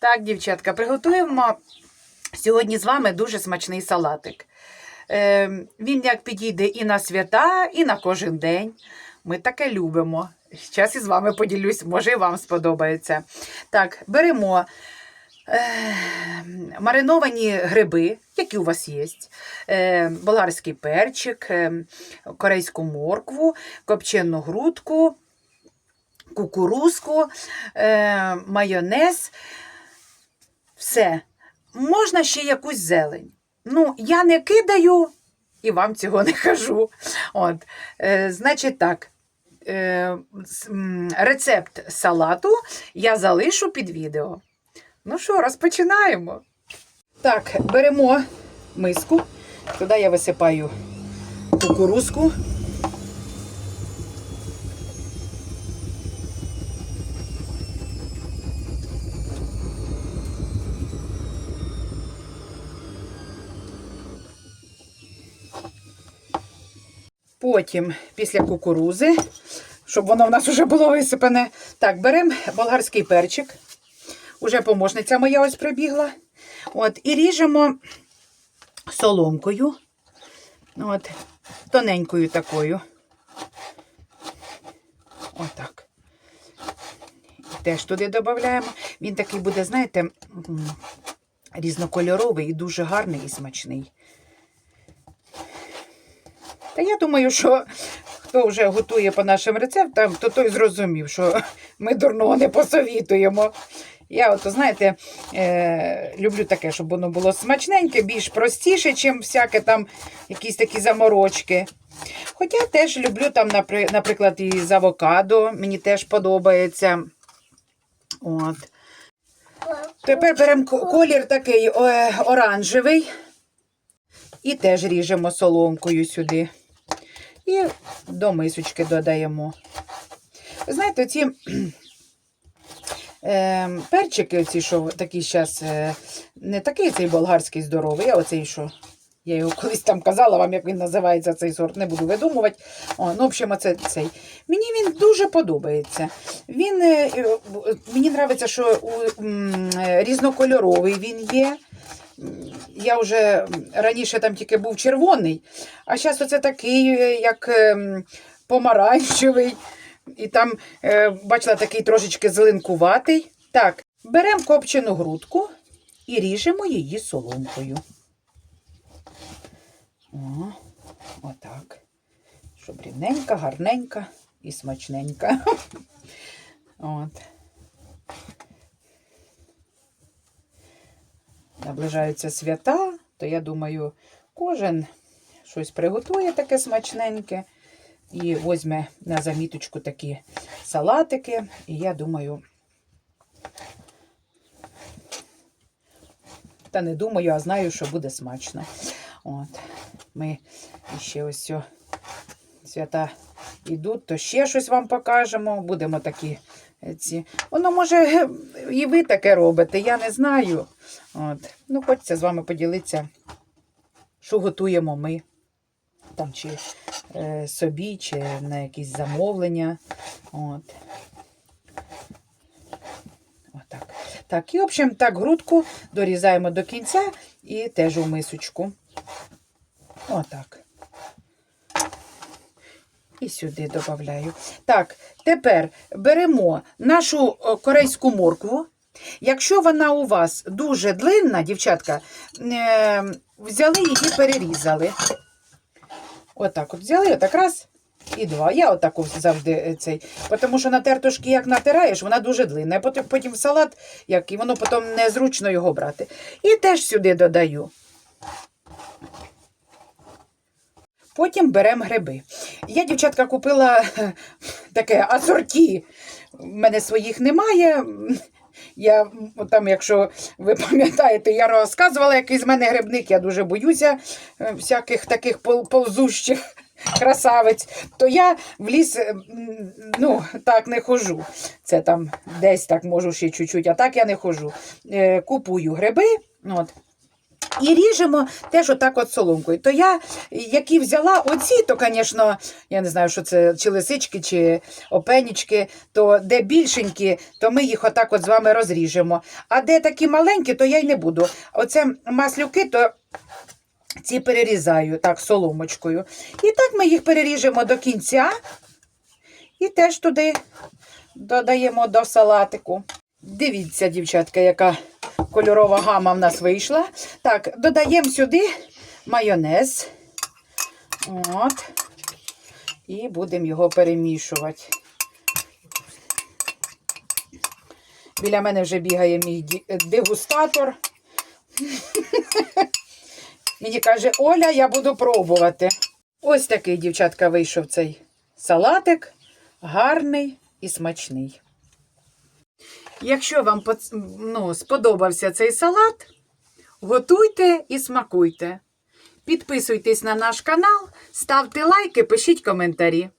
Так, дівчатка, приготуємо сьогодні з вами дуже смачний салатик. Е, він як підійде і на свята, і на кожен день. Ми таке любимо. Зараз із вами поділюсь, може і вам сподобається. Так, беремо е, мариновані гриби, які у вас є, е, болгарський перчик, е, корейську моркву, копчену грудку, кукурузку, е, майонез. Все. Можна ще якусь зелень. Ну, я не кидаю і вам цього не кажу. От, е, значить так. Е, рецепт салату я залишу під відео. Ну що, розпочинаємо. Так, беремо миску. Туди я висипаю кукурузку. Потім, після кукурузи, щоб воно в нас вже було висипане. Так, беремо болгарський перчик. Уже помощниця моя ось прибігла. От, і ріжемо соломкою. От, тоненькою такою. Отак. І теж туди додаємо. Він такий буде, знаєте, різнокольоровий і дуже гарний і смачний. Та я думаю, що хто вже готує по нашим рецептам, то той зрозумів, що ми дурного не посовітуємо. Я, от, знаєте, е, люблю таке, щоб воно було смачненьке, більш простіше, ніж всяке там якісь такі заморочки. Хоча теж люблю там, наприклад, і з авокадо, мені теж подобається. От. Тепер беремо колір такий е, оранжевий. І теж ріжемо соломкою сюди. І до мисочки додаємо. Ви знаєте, ці е, перчики, оці, що такі зараз, е, не такий цей болгарський здоровий, а оцей, що я його колись там казала вам, як він називається цей сорт, не буду видумувати. О, ну, в общем, оце цей. Мені він дуже подобається. Він, е, е, мені подобається, що у, м, е, різнокольоровий він є. Я вже раніше там тільки був червоний, а зараз оце такий, як ем, помаранчевий. І там, е, бачила, такий трошечки зеленкуватий. Так, беремо копчену грудку і ріжемо її соломкою. Отак. Щоб рівненька, гарненька і смачненька. От. Наближаються свята, то я думаю, кожен щось приготує таке смачненьке і візьме на заміточку такі салатики. І я думаю, та не думаю, а знаю, що буде смачно. От. Ми ще ось свята йдуть, то ще щось вам покажемо. Будемо такі е, ці. Воно може і ви таке робите, я не знаю. От. Ну, хочеться з вами поділитися, що готуємо ми. Там чи е, собі, чи на якісь замовлення. От. Отак. Так, і, в общем, так, грудку дорізаємо до кінця і теж у мисочку. Отак. І сюди додаю. Так, тепер беремо нашу корейську моркву. Якщо вона у вас дуже длинна, дівчатка, е, взяли її, перерізали. Отак от взяли, отак раз і два. Я отак завжди е, цей. Тому що на тертушки, як натираєш, вона дуже длинна. Потім, потім салат, як, і воно потім незручно його брати. І теж сюди додаю. Потім беремо гриби. Я, дівчатка, купила таке асорті. У мене своїх немає. Я там, якщо ви пам'ятаєте, я розказувала, який з мене грибник, я дуже боюся е, всяких таких ползущих красавець, то я в ліс е, ну, так не хожу. Це там десь так можу ще чуть-чуть, а так я не хожу. Е, Купую гриби. От. І ріжемо теж отак от соломкою. То я, які взяла оці, то, звісно, я не знаю, що це, чи лисички, чи опенічки, то де більшенькі, то ми їх отак от з вами розріжемо. А де такі маленькі, то я й не буду. Оце маслюки, то ці перерізаю так соломочкою. І так ми їх переріжемо до кінця. І теж туди додаємо до салатику. Дивіться, дівчатка, яка кольорова гама в нас вийшла. Так, додаємо сюди майонез. От. І будемо його перемішувати. Біля мене вже бігає мій дегустатор. Мені каже, Оля, я буду пробувати. Ось такий, дівчатка, вийшов цей салатик. Гарний і смачний. Якщо вам ну, сподобався цей салат, готуйте і смакуйте. Підписуйтесь на наш канал, ставте лайки, пишіть коментарі.